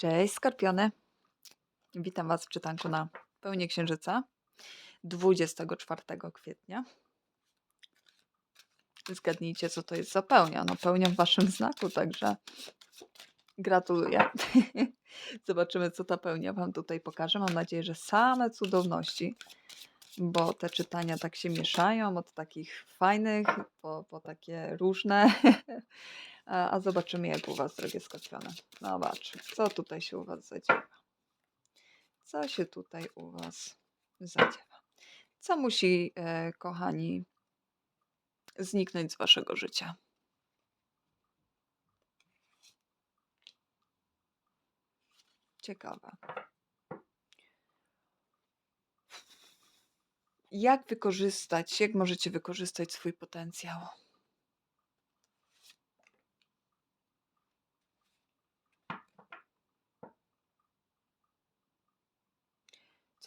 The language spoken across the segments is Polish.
Cześć Skorpiony. Witam Was w czytanku na pełnię księżyca 24 kwietnia. Zgadnijcie, co to jest za pełnia. No pełnia w Waszym znaku, także gratuluję. Zobaczymy, co ta pełnia Wam tutaj pokaże. Mam nadzieję, że same cudowności, bo te czytania tak się mieszają od takich fajnych po, po takie różne. A, zobaczymy, jak u Was, drogie skorpiony. Zobacz, co tutaj się u Was zadziewa. Co się tutaj u Was zadziewa? Co musi, e, kochani, zniknąć z Waszego życia? Ciekawe. Jak wykorzystać, jak możecie wykorzystać swój potencjał?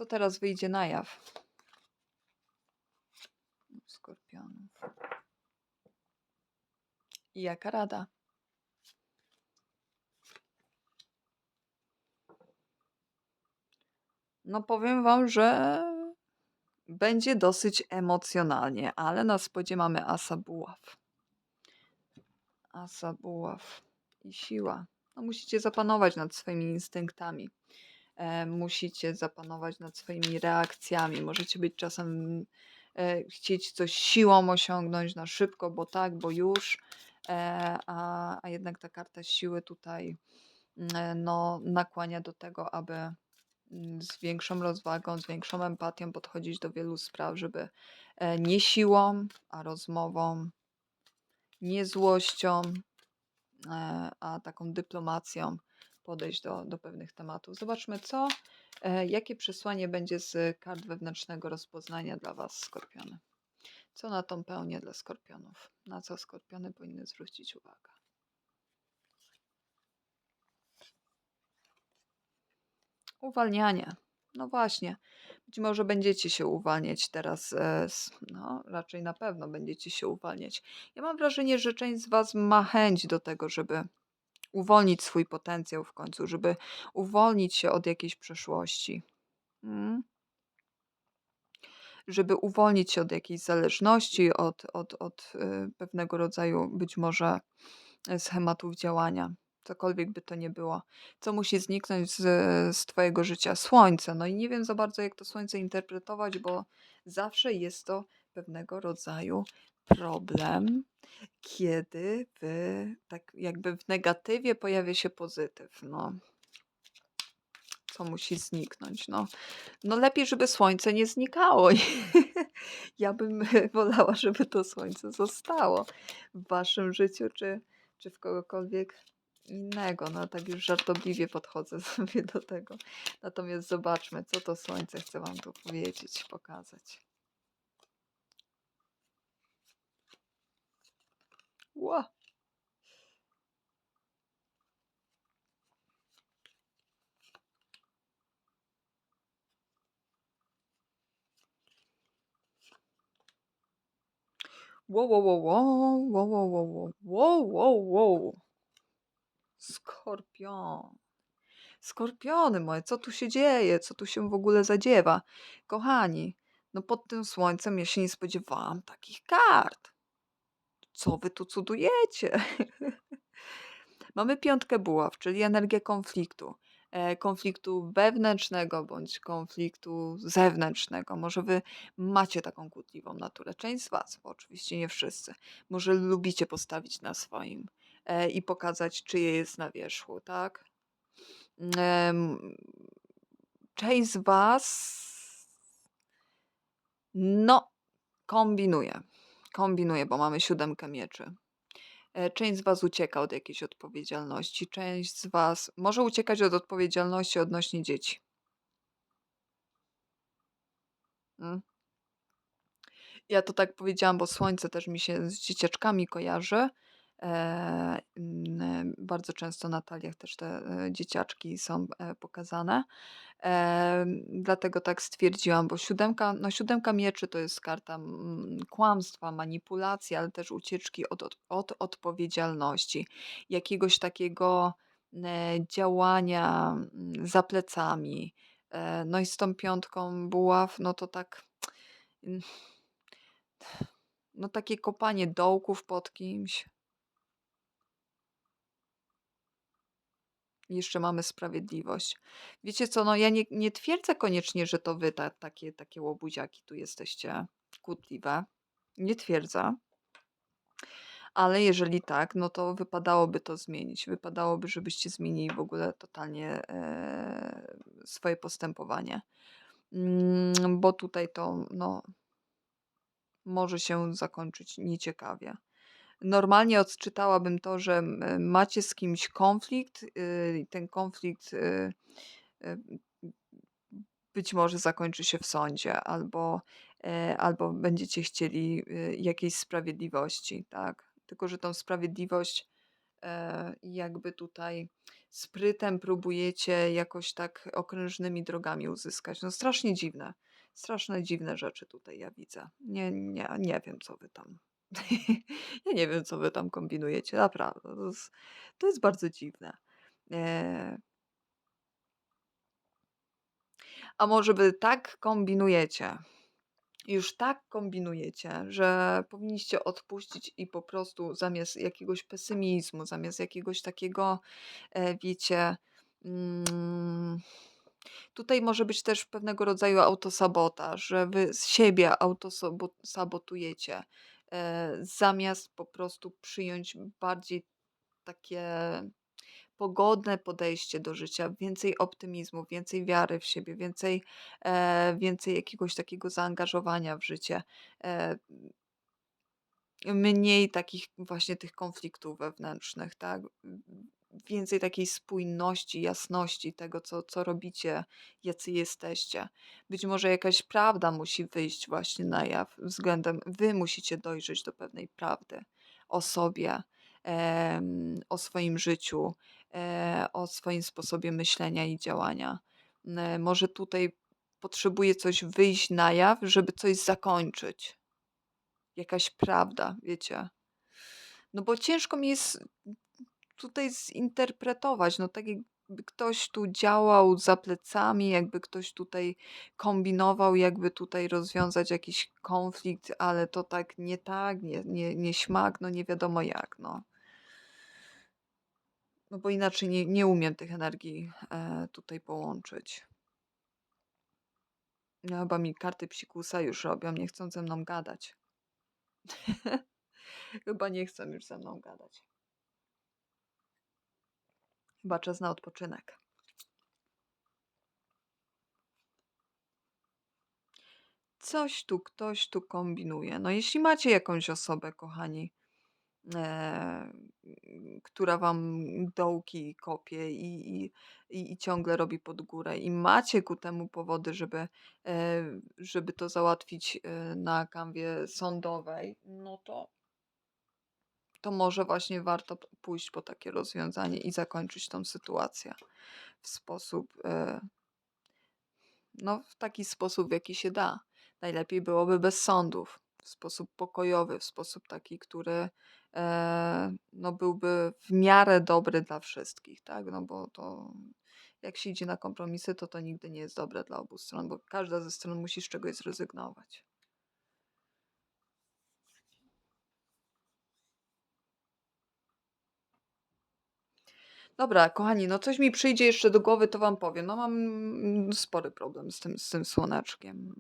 Co teraz wyjdzie na jaw? Skorpionów. I jaka rada? No powiem wam, że będzie dosyć emocjonalnie, ale na spodzie mamy asa buław. Asa buław i siła. No musicie zapanować nad swoimi instynktami. E, musicie zapanować nad swoimi reakcjami. Możecie być czasem e, chcieć coś siłą osiągnąć na szybko, bo tak, bo już, e, a, a jednak ta karta siły tutaj mm, no, nakłania do tego, aby mm, z większą rozwagą, z większą empatią podchodzić do wielu spraw, żeby nie siłą, a rozmową, nie złością, a taką dyplomacją podejść do, do pewnych tematów. Zobaczmy, co, e, jakie przesłanie będzie z kart wewnętrznego rozpoznania dla Was, skorpiony. Co na tą pełnię dla skorpionów? Na co skorpiony powinny zwrócić uwagę? Uwalnianie. No właśnie. Być może będziecie się uwalniać teraz, e, no raczej na pewno będziecie się uwalniać. Ja mam wrażenie, że część z Was ma chęć do tego, żeby uwolnić swój potencjał w końcu, żeby uwolnić się od jakiejś przeszłości. Mm. Żeby uwolnić się od jakiejś zależności, od, od, od y, pewnego rodzaju być może y, schematów działania. Cokolwiek by to nie było. Co musi zniknąć z, z Twojego życia? Słońce. No i nie wiem za bardzo, jak to słońce interpretować, bo zawsze jest to pewnego rodzaju problem, kiedy w, tak jakby w negatywie pojawia się pozytyw. No, co musi zniknąć? No, no lepiej, żeby słońce nie znikało. ja bym wolała, żeby to słońce zostało w waszym życiu, czy, czy w kogokolwiek innego. No tak już żartobliwie podchodzę sobie do tego. Natomiast zobaczmy, co to słońce chce wam tu powiedzieć, pokazać. Ła! Wow, wow, wow, wow, wow, wow, wow, wow. Skorpion. Skorpiony moje, co tu się dzieje? Co tu się w ogóle zadziewa? Kochani, no pod tym słońcem ja się nie spodziewałam takich kart. Co wy tu cudujecie? Mamy piątkę buław, czyli energię konfliktu. E, konfliktu wewnętrznego bądź konfliktu zewnętrznego. Może wy macie taką kłótliwą naturę. Część z was, bo oczywiście nie wszyscy. Może lubicie postawić na swoim e, i pokazać, czyje jest na wierzchu, tak? Część z was no kombinuje. Kombinuje, bo mamy siódemkę mieczy. E, Część z Was ucieka od jakiejś odpowiedzialności, część z Was może uciekać od odpowiedzialności odnośnie dzieci. Mm. Ja to tak powiedziałam, bo słońce też mi się z dzieciaczkami kojarzy. E, mm, bardzo często na taliach też te e, dzieciaczki są e, pokazane. Dlatego tak stwierdziłam, bo siódemka, no siódemka mieczy to jest karta mm, kłamstwa, manipulacji, ale też ucieczki od, od, od odpowiedzialności, jakiegoś takiego e, działania mm, za plecami. E, no i z tą piątką buław, no to tak, mm, no takie kopanie dołków pod kimś. Jeszcze mamy sprawiedliwość. Wiecie co, no ja nie, nie twierdzę koniecznie, że to wy ta, takie, takie łobuziaki tu jesteście kłótliwe. Nie twierdzę. Ale jeżeli tak, no to wypadałoby to zmienić. Wypadałoby, żebyście zmienili w ogóle totalnie e, swoje postępowanie. Mm, bo tutaj to no, może się zakończyć nieciekawie. Normalnie odczytałabym to, że macie z kimś konflikt y, i ten konflikt y, y, być może zakończy się w sądzie albo, e, albo będziecie chcieli jakiejś sprawiedliwości, tak? Tylko, że tą sprawiedliwość e, jakby tutaj sprytem próbujecie jakoś tak okrężnymi drogami uzyskać. No strasznie dziwne. Straszne dziwne rzeczy tutaj ja widzę. Nie, nie, nie wiem, co wy tam. Ja nie wiem, co wy tam kombinujecie, naprawdę. To jest, to jest bardzo dziwne. E, a może wy tak kombinujecie, już tak kombinujecie, że powinniście odpuścić i po prostu zamiast jakiegoś pesymizmu, zamiast jakiegoś takiego, e, wiecie, mm, tutaj może być też pewnego rodzaju autosabotaż, że wy z siebie autosabotujecie, zamiast po prostu przyjąć bardziej takie pogodne podejście do życia, więcej optymizmu, więcej wiary w siebie, więcej, e, więcej jakiegoś takiego zaangażowania w życie. E, mniej takich właśnie tych konfliktów wewnętrznych, tak? Więcej takiej spójności, jasności tego, co, co robicie, jacy jesteście. Być może jakaś prawda musi wyjść właśnie na jaw względem, wy musicie dojrzeć do pewnej prawdy o sobie, em, o swoim życiu, e, o swoim sposobie myślenia i działania. E, Może tutaj potrzebuje coś wyjść na jaw, żeby coś zakończyć jakaś prawda, wiecie. No bo ciężko mi jest tutaj zinterpretować, no tak jakby ktoś tu działał za plecami, jakby ktoś tutaj kombinował, jakby tutaj rozwiązać jakiś konflikt, ale to tak nie tak, nie, nie, nie śmak, no nie wiadomo jak, no. No bo inaczej nie, nie umiem tych energii e, tutaj połączyć. No chyba mi karty psikusa już robią, nie chcą ze mną gadać. Chyba nie chcą już ze mną gadać. Chyba czas na odpoczynek. Coś tu ktoś tu kombinuje. No jeśli macie jakąś osobę, kochani, e, która wam dołki kopie i, i, i, ciągle robi pod górę i macie ku temu powody, żeby, e, żeby to załatwić e, na kanwie sądowej, no to to może właśnie warto pójść po takie rozwiązanie i zakończyć tą sytuację w sposób, e, no w taki sposób, w jaki się da. Najlepiej byłoby bez sądów, w sposób pokojowy, w sposób taki, który e, no byłby w miarę dobry dla wszystkich, tak? No bo to jak się idzie na kompromisy, to to nigdy nie jest dobre dla obu stron, bo każda ze stron musi z czegoś zrezygnować. Dobra, kochani, no coś mi przyjdzie jeszcze do głowy, to wam powiem. No mam spory problem z tym, z tym słoneczkiem.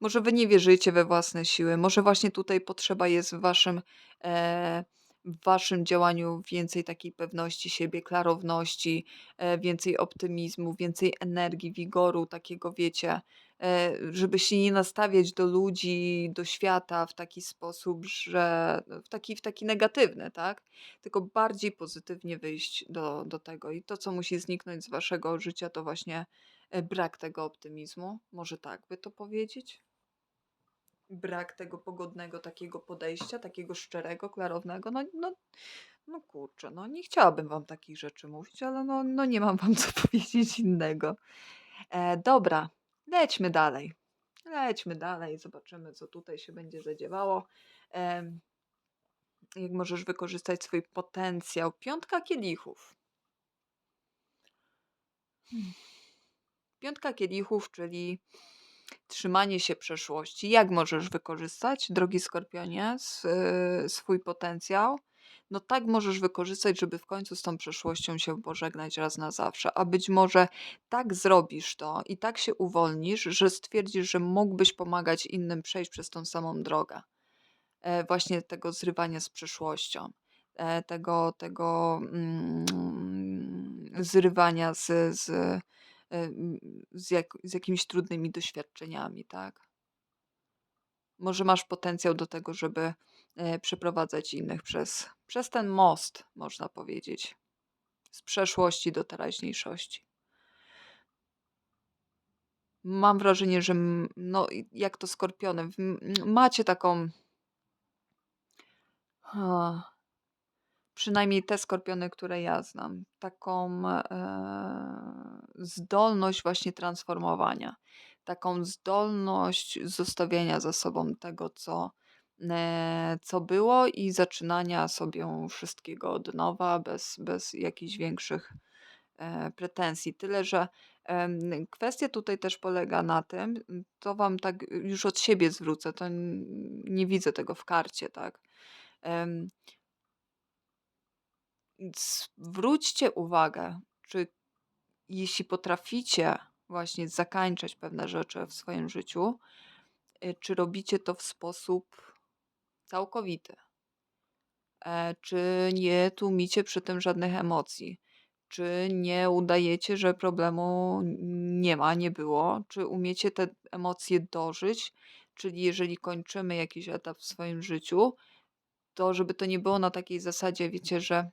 Może wy nie wierzycie we własne siły, może właśnie tutaj potrzeba jest w waszym, e, w waszym działaniu więcej takiej pewności siebie, klarowności, e, więcej optymizmu, więcej energii, wigoru, takiego wiecie, e, żeby się nie nastawiać do ludzi, do świata w taki sposób, że w taki, w taki negatywny, tak? Tylko bardziej pozytywnie wyjść do, do tego. I to, co musi zniknąć z waszego życia, to właśnie e, brak tego optymizmu. Może tak by to powiedzieć? Brak tego pogodnego takiego podejścia, takiego szczerego, klarownego. No, no, no kurczę, no nie chciałabym wam takich rzeczy mówić, ale no, no nie mam wam co powiedzieć innego. E, dobra, lećmy dalej. Lećmy dalej, zobaczymy, co tutaj się będzie zadziewało. Jak możesz wykorzystać swój potencjał. Piątka kielichów. Hmm. Piątka kielichów, czyli trzymanie się przeszłości. Jak możesz wykorzystać, drogi skorpionie, y, swój potencjał? No tak możesz wykorzystać, żeby w końcu z tą przeszłością się pożegnać raz na zawsze. A być może tak zrobisz to i tak się uwolnisz, że stwierdzisz, że mógłbyś pomagać innym przejść przez tą samą drogę. E, właśnie tego zrywania z przeszłością. E, tego, tego mm, zrywania z, z, e, z, jak, z jakimiś trudnymi doświadczeniami, tak? Może masz potencjał do tego, żeby przeprowadzać innych przez, przez ten most, można powiedzieć, z przeszłości do teraźniejszości. Mam wrażenie, że no, jak to skorpiony, macie taką. ha, przynajmniej te skorpiony, które ja znam, taką e, zdolność właśnie transformowania, taką zdolność zostawiania za sobą tego, co, e, co było i zaczynania sobie wszystkiego od nowa, bez, bez jakichś większych e, pretensji. Tyle, że kwestia tutaj też polega na tym, to wam tak już od siebie zwrócę, to nie widzę tego w karcie, tak? Zwróćcie uwagę, czy jeśli potraficie właśnie zakańczać pewne rzeczy w swoim życiu, y, czy robicie to w sposób całkowity, E, czy nie tłumicie przy tym żadnych emocji, czy nie udajecie, że problemu nie ma, nie było, czy umiecie te emocje dożyć, czyli jeżeli kończymy jakiś etap w swoim życiu, to żeby to nie było na takiej zasadzie, wiecie, że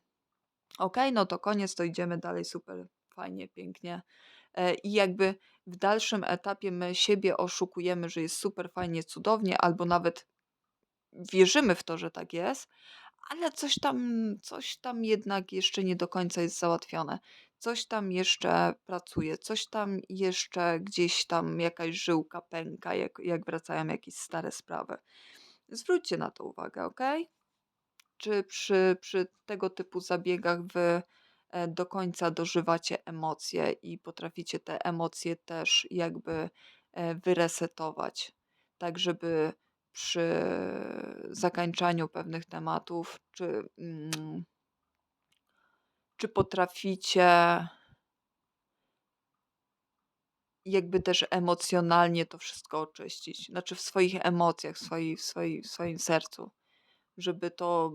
Okej, no to koniec, to idziemy dalej, super, fajnie, pięknie. E, I jakby w dalszym etapie my siebie oszukujemy, że jest super, fajnie, cudownie, albo nawet wierzymy w to, że tak jest, ale coś tam, coś tam jednak jeszcze nie do końca jest załatwione. Coś tam jeszcze pracuje, coś tam jeszcze gdzieś tam jakaś żyłka pęka, jak, jak wracają jakieś stare sprawy. Zwróćcie na to uwagę, ok? Czy przy, przy tego typu zabiegach wy e, do końca dożywacie emocje i potraficie te emocje też jakby e, wyresetować, tak żeby przy zakończaniu pewnych tematów, czy, mm, czy potraficie jakby też emocjonalnie to wszystko oczyścić, znaczy w swoich emocjach, w, swojej, w, w swoim sercu żeby to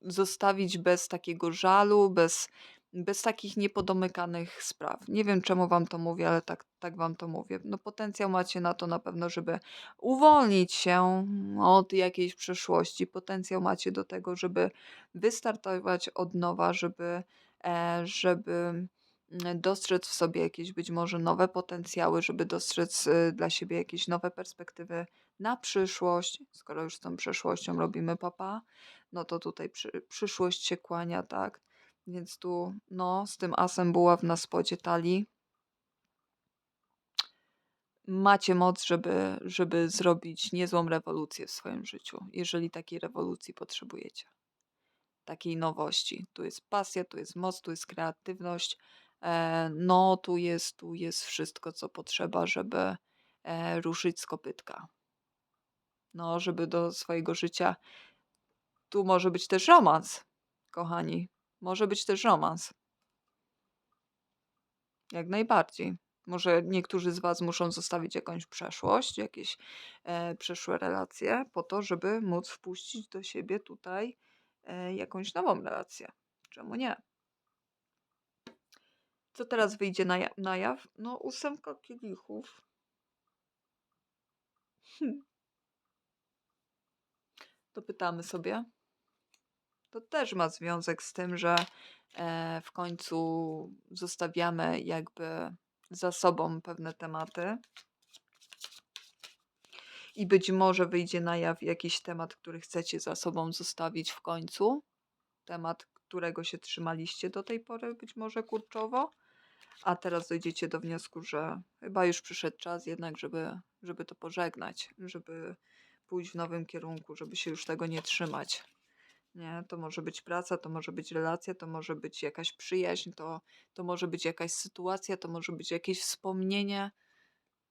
zostawić bez takiego żalu, bez, bez takich niepodomykanych spraw. Nie wiem, czemu wam to mówię, ale tak, tak wam to mówię. No, potencjał macie na to na pewno, żeby uwolnić się od jakiejś przeszłości. Potencjał macie do tego, żeby wystartować od nowa, żeby, e, żeby mm, dostrzec w sobie jakieś być może nowe potencjały, żeby dostrzec y, dla siebie jakieś nowe perspektywy na przyszłość. Skoro już z tą przeszłością robimy papa, no to tutaj przy, przyszłość się kłania, tak? Więc tu, no, z tym asem buław na spodzie talii macie moc, żeby, żeby zrobić niezłą rewolucję w swoim życiu, jeżeli takiej rewolucji potrzebujecie. Takiej nowości. Tu jest pasja, tu jest moc, tu jest kreatywność. E, no, tu jest, tu jest wszystko, co potrzeba, żeby e, ruszyć z kopytka. No, żeby do swojego życia. Tu może być też romans, kochani. Może być też romans. Jak najbardziej. Może niektórzy z Was muszą zostawić jakąś przeszłość, jakieś e, przeszłe relacje, po to, żeby móc wpuścić do siebie tutaj e, jakąś nową relację. Czemu nie? Co teraz wyjdzie na, ja- na jaw? No, ósemka kielichów. Hm. To pytamy sobie. To też ma związek z tym, że e, w końcu zostawiamy jakby za sobą pewne tematy. I być może wyjdzie na jaw jakiś temat, który chcecie za sobą zostawić w końcu. Temat, którego się trzymaliście do tej pory, być może kurczowo. A teraz dojdziecie do wniosku, że chyba już przyszedł czas jednak, żeby, żeby to pożegnać, żeby pójść w nowym kierunku, żeby się już tego nie trzymać. Nie, to może być praca, to może być relacja, to może być jakaś przyjaźń, to, to może być jakaś sytuacja, to może być jakieś wspomnienie,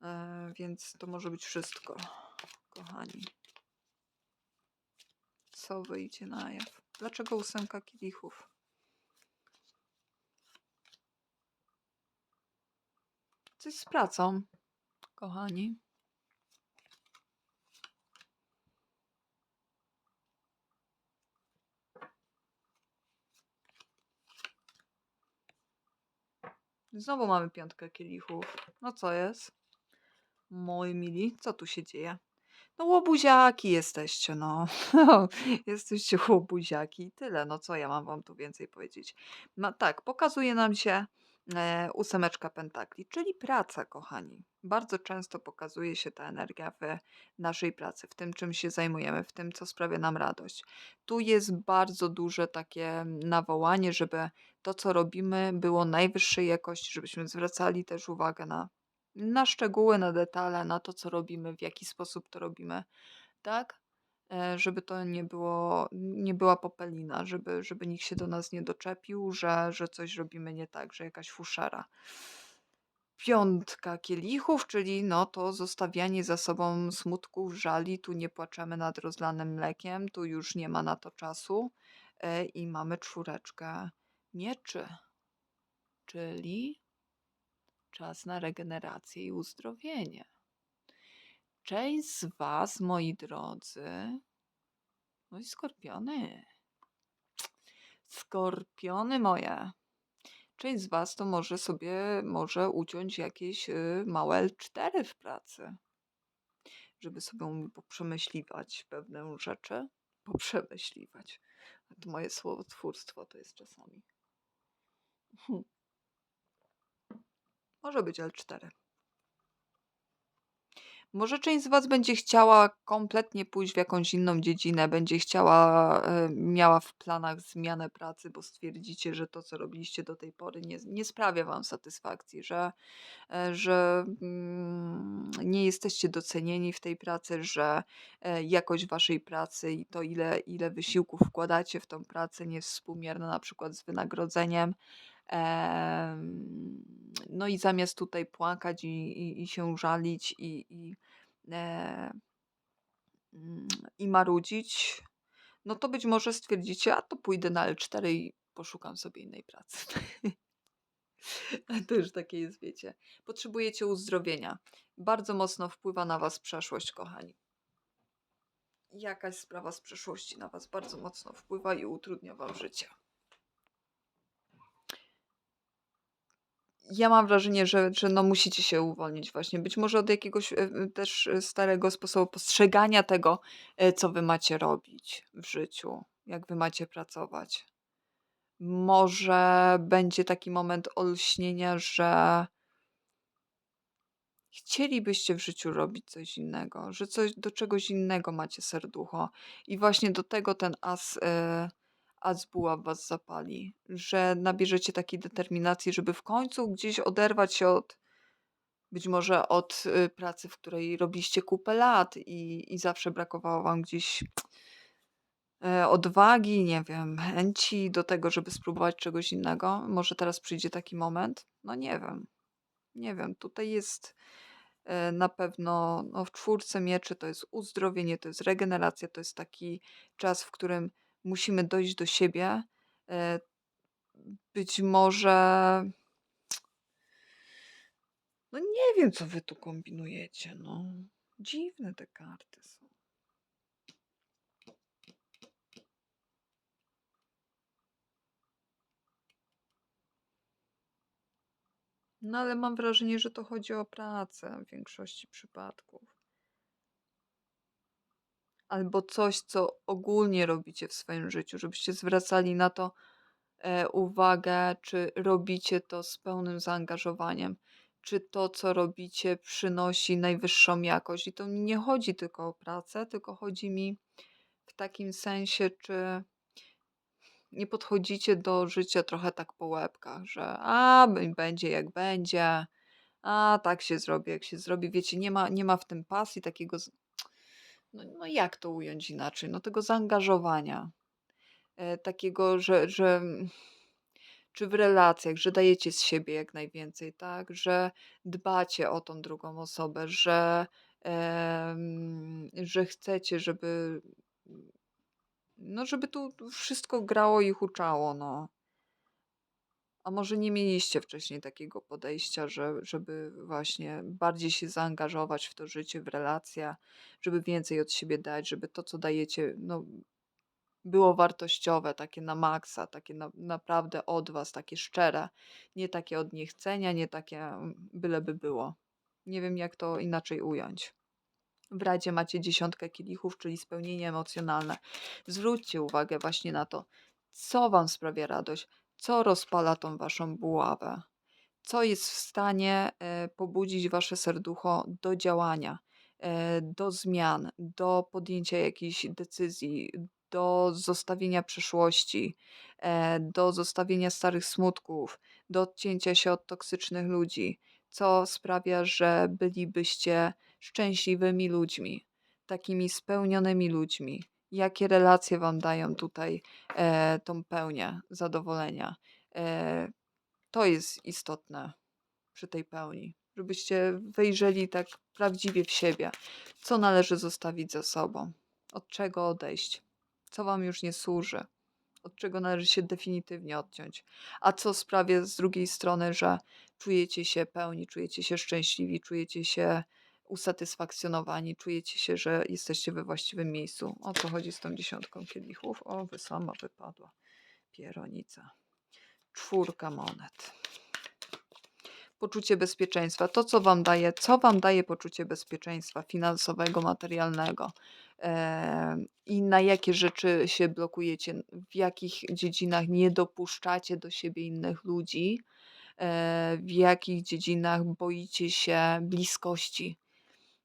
e, więc to może być wszystko, kochani. Co wyjdzie na jaw? Dlaczego ósemka kielichów? Coś z pracą, kochani. Znowu mamy piątkę kielichów. No co jest? Moi mili, co tu się dzieje? No łobuziaki jesteście, no. jesteście łobuziaki tyle. No co ja mam wam tu więcej powiedzieć? No tak, pokazuje nam się ósemeczka pentakli, czyli praca, kochani. Bardzo często pokazuje się ta energia w naszej pracy, w tym, czym się zajmujemy, w tym, co sprawia nam radość. Tu jest bardzo duże takie nawołanie, żeby to, co robimy, było najwyższej jakości, żebyśmy zwracali też uwagę na na szczegóły, na detale, na to, co robimy, w jaki sposób to robimy, tak? E, żeby to nie było, nie była popelina, żeby, żeby nikt się do nas nie doczepił, że, że coś robimy nie tak, że jakaś fuszera. Piątka kielichów, czyli no to zostawianie za sobą smutków, żali, tu nie płaczemy nad rozlanym mlekiem, tu już nie ma na to czasu. E, I mamy czwóreczkę mieczy, czyli czas na regenerację i uzdrowienie. Część z Was, moi drodzy, no i skorpiony. Skorpiony moje. Część z Was to może sobie może uciąć jakieś y, małe L4 w pracy, żeby sobie poprzemyśliwać pewne rzeczy. Poprzemyśliwać. To moje słowotwórstwo to jest czasami. Hm. Może być L4. Może część z Was będzie chciała kompletnie pójść w jakąś inną dziedzinę, będzie chciała, miała w planach zmianę pracy, bo stwierdzicie, że to, co robiliście do tej pory, nie, nie sprawia Wam satysfakcji, że, e, że mm, nie jesteście docenieni w tej pracy, że e, jakość Waszej pracy i to, ile, ile wysiłków wkładacie w tą pracę, nie jest współmierna na przykład z wynagrodzeniem. No i zamiast tutaj płakać i, i, i się żalić i, i, e, mm, i marudzić, no to być może stwierdzicie, a to pójdę na L4 i poszukam sobie innej pracy. to już takie jest, wiecie. Potrzebujecie uzdrowienia. Bardzo mocno wpływa na Was przeszłość, kochani. Jakaś sprawa z przeszłości na Was bardzo mocno wpływa i utrudnia Wam życie. Ja mam wrażenie, że że no musicie się uwolnić właśnie. Być może od jakiegoś, e, e, też, e, starego sposobu postrzegania tego, co wy macie robić w życiu, jak wy macie pracować. Może będzie taki moment olśnienia, że chcielibyście w życiu robić coś innego, że coś do czegoś innego macie serducho i właśnie do tego ten as, a zbuła w was zapali, że nabierzecie takiej determinacji, żeby w końcu gdzieś oderwać się od, być może od y, pracy, w której robiliście kupę lat i, i zawsze brakowało wam gdzieś e, odwagi, nie wiem, chęci do tego, żeby spróbować czegoś innego. Może teraz przyjdzie taki moment? No nie wiem. Nie wiem, tutaj jest e, na pewno no, w czwórce mieczy to jest uzdrowienie, to jest regeneracja, to jest taki czas, w którym musimy dojść do siebie. E, być może. No nie wiem, co wy tu kombinujecie. No. Dziwne te karty są. No ale mam wrażenie, że to chodzi o pracę w większości przypadków albo coś, co ogólnie robicie w swoim życiu, żebyście zwracali na to e, uwagę, czy robicie to z pełnym zaangażowaniem, czy to, co robicie, przynosi najwyższą jakość. I to mi nie chodzi tylko o pracę, tylko chodzi mi w takim sensie, czy nie podchodzicie do życia trochę tak po łebkach, że a, będzie jak będzie, a tak się zrobi, jak się zrobi. Wiecie, nie ma, nie ma w tym pasji takiego no, no jak to ująć inaczej? No tego zaangażowania. e, takiego, że, że czy w relacjach, że dajecie z siebie jak najwięcej, tak? Że dbacie o tą drugą osobę, że, że chcecie, żeby, no, żeby tu wszystko grało i huczało, no. A może nie mieliście wcześniej takiego podejścia, że, żeby właśnie bardziej się zaangażować w to życie, w relacje, żeby więcej od siebie dać, żeby to, co dajecie, no, było wartościowe, takie na maksa, takie na, naprawdę od was, takie szczere, nie takie od niechcenia, nie takie mm, byleby było. Nie wiem, jak to inaczej ująć. W Radzie macie dziesiątkę kielichów, czyli spełnienie emocjonalne. Zwróćcie uwagę właśnie na to, co wam sprawia radość, co rozpala tą waszą buławę, co jest w stanie e, pobudzić wasze serducho do działania, e, do zmian, do podjęcia jakichś decyzji, do zostawienia przeszłości, e, do zostawienia starych smutków, do odcięcia się od toksycznych ludzi, co sprawia, że bylibyście szczęśliwymi ludźmi, takimi spełnionymi ludźmi. Jakie relacje Wam dają tutaj e, tą pełnię zadowolenia? E, to jest istotne przy tej pełni, żebyście wejrzeli tak prawdziwie w siebie, co należy zostawić za sobą, od czego odejść, co Wam już nie służy, od czego należy się definitywnie odciąć, a co sprawia z drugiej strony, że czujecie się pełni, czujecie się szczęśliwi, czujecie się usatysfakcjonowani, czujecie się, że jesteście we właściwym miejscu. O co chodzi z tą dziesiątką kielichów? O, wy sama wypadła. Pieronica. Czwórka monet. Poczucie bezpieczeństwa. To, co wam daje, co wam daje poczucie bezpieczeństwa finansowego, materialnego i na jakie rzeczy się blokujecie, w jakich dziedzinach nie dopuszczacie do siebie innych ludzi, e, w jakich dziedzinach boicie się bliskości,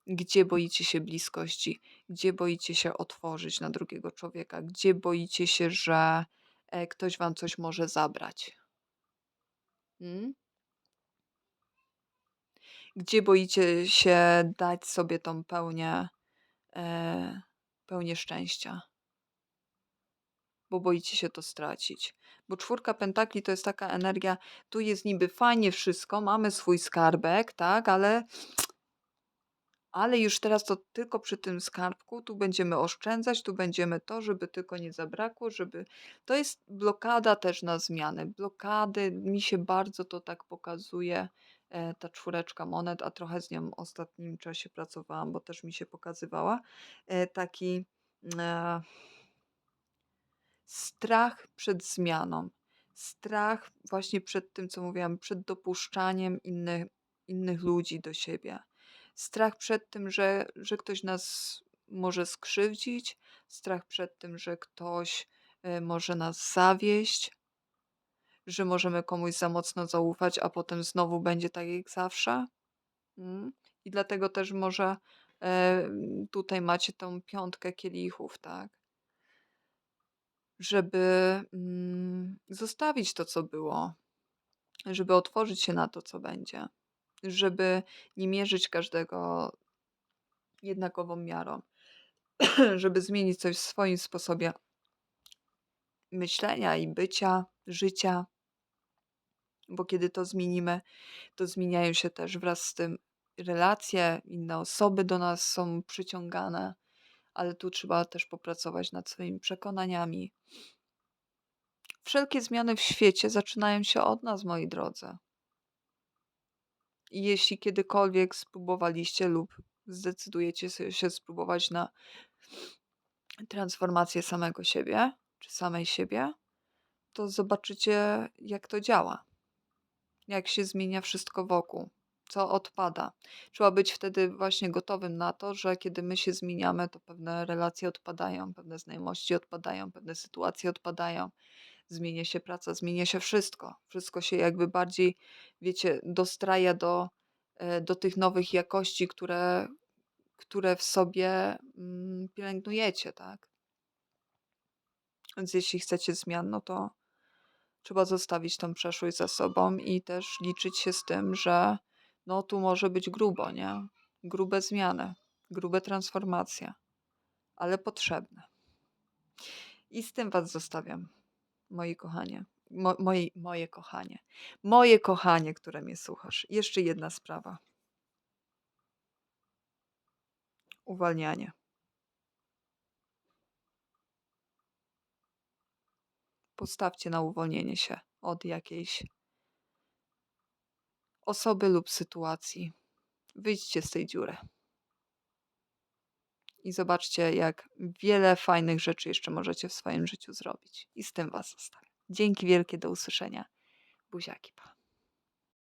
gdzie boicie się bliskości, gdzie boicie się otworzyć na drugiego człowieka, gdzie boicie się, że e, ktoś wam coś może zabrać. Mm? Gdzie boicie się dać sobie tą pełnię, e, pełnię szczęścia, bo boicie się to stracić. Bo czwórka pentakli to jest taka energia, tu jest niby fajnie wszystko, mamy swój skarbek, tak, ale ale już teraz to tylko przy tym skarbku, tu będziemy oszczędzać, tu będziemy to, żeby tylko nie zabrakło, żeby to jest blokada też na zmiany. Blokady, mi się bardzo to tak pokazuje, e, ta czwóreczka monet, a trochę z nią w ostatnim czasie pracowałam, bo też mi się pokazywała. E, taki e, strach przed zmianą. Strach właśnie przed tym, co mówiłam, przed dopuszczaniem innych, innych ludzi do siebie strach przed tym, że, że ktoś nas może skrzywdzić, strach przed tym, że ktoś e, może nas zawieść, że możemy komuś za mocno zaufać, a potem znowu będzie tak jak zawsze. Mm. I dlatego też może e, tutaj macie tą piątkę kielichów, tak? Żeby mm, zostawić to, co było, żeby otworzyć się na to, co będzie żeby nie mierzyć każdego jednakową miarą, żeby zmienić coś w swoim sposobie myślenia i bycia, życia, bo kiedy to zmienimy, to zmieniają się też wraz z tym relacje, inne osoby do nas są przyciągane, ale tu trzeba też popracować nad swoimi przekonaniami. Wszelkie zmiany w świecie zaczynają się od nas, moi drodzy. Jeśli kiedykolwiek spróbowaliście lub zdecydujecie się spróbować na transformację samego siebie czy samej siebie, to zobaczycie, jak to działa. Jak się zmienia wszystko wokół, co odpada. Trzeba być wtedy właśnie gotowym na to, że kiedy my się zmieniamy, to pewne relacje odpadają, pewne znajomości odpadają, pewne sytuacje odpadają zmienia się praca, zmienia się wszystko. Wszystko się jakby bardziej, wiecie, dostraja do, e, do tych nowych jakości, które, które w sobie mm, pielęgnujecie, tak? Więc jeśli chcecie zmian, no to trzeba zostawić tą przeszłość za sobą i też liczyć się z tym, że no tu może być grubo, nie? Grube zmiany, grube transformacje, ale potrzebne. I z tym was zostawiam, moi kochanie. Mo moi moje kochanie. Moje kochanie, które mnie słuchasz. Jeszcze jedna sprawa. Uwalnianie. Postawcie na uwolnienie się od jakiejś osoby lub sytuacji. Wyjdźcie z tej dziury. I zobaczcie, jak wiele fajnych rzeczy jeszcze możecie w swoim życiu zrobić. I z tym was zostawiam. Dzięki wielkie, do usłyszenia. Buziaki, pa.